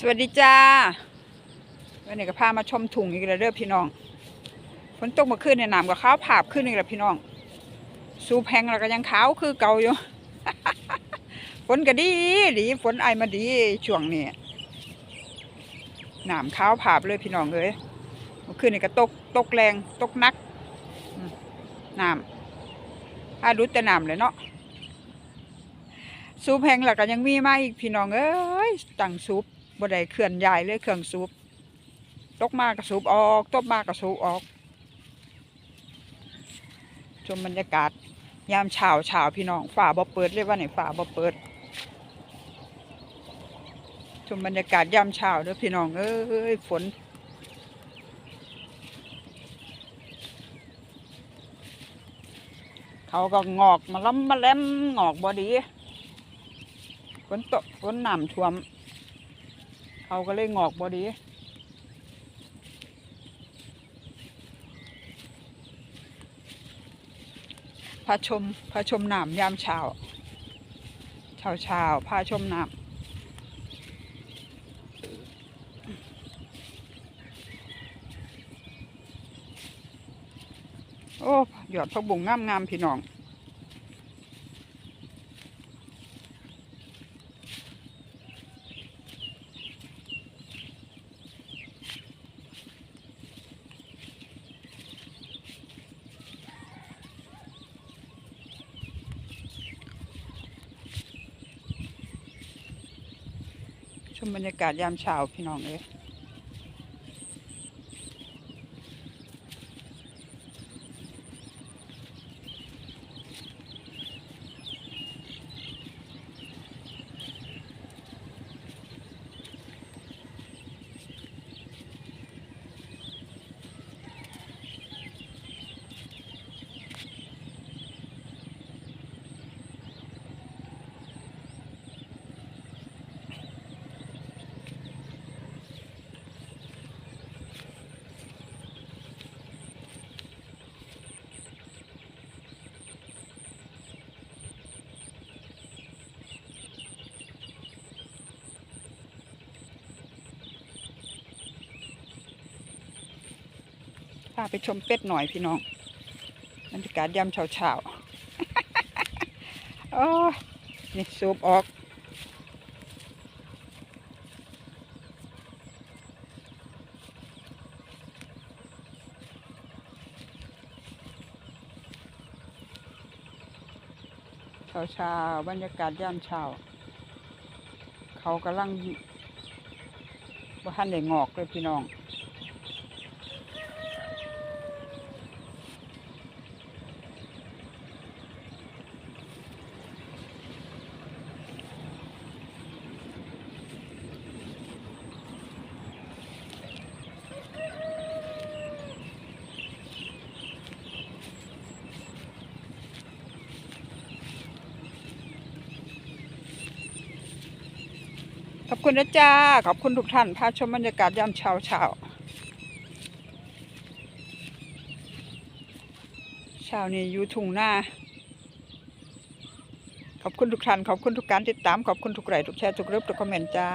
สวัสดีจ้าวันนี้ก็พามาชมถุงอีกแล้วเด้อพี่น้องฝนตกมาขึ้นเนี่ยน้ำก็ขาวผาบขึ้นอีกแล้วพี่น้อง สูแพงแล้วก็ยังขาวคือเก่าอยู่ฝนก็ดีดีฝนไอมาดีช่วงนี้น้ำขาวผาบเลยพี่น้องเลยเมื่อคืนนี่ก็ตกตกแรงตกนักน้ำอารุดแต่น้ำเลยเนาะซูปแพงแล้วก็ยังมีมาอีกพี่น้องเอ้ยตั้งซูป บ่ได้เคลื่อนย้ายเลยเครื่องซูปตกมากก็ซูปออกตกมากก็ซูปออกชมบรรยากาศยามเช้าเช้าพี่น้องฝ่าบ่เปิดเลยว่าไหนฝ่าบ่เปิดชมบรรยากาศยามเช้าเด้อพี่น้องเอ้ยฝนเขาก็งอกมาล้ำมาแล้มงอกบ่ดีฝนตกฝนน้ำท่วม เขาก็เลยงอกบอดีพาชมพาชมน้ำยามเช้าเช้าเช้าพาชมน้ำโอ้ หยอดผักบุ้งงามงามๆพี่น้อง ชมบรรยากาศยามเช้าพี่น้องเลย พาไปชมเป็ดหน่อยพี่น้องบรรยากาศยามเช้าเช้าๆโอ้นี่สูบออก เช้าเช้าๆบรรยากาศยามเช้า เขากำลังว่ท่านได้งอกเลยพี่น้อง ขอบคุณนะจ้า ขอบคุณทุกท่านพาชมบรรยากาศยามเช้าเช้าเช้านี้อยู่ทุ่งนาขอบคุณทุกท่าน ขอบคุณทุกการติดตาม ขอบคุณทุกไลค์ทุกแชร์ ทุกรูปทุกคอมเมนต์จ้า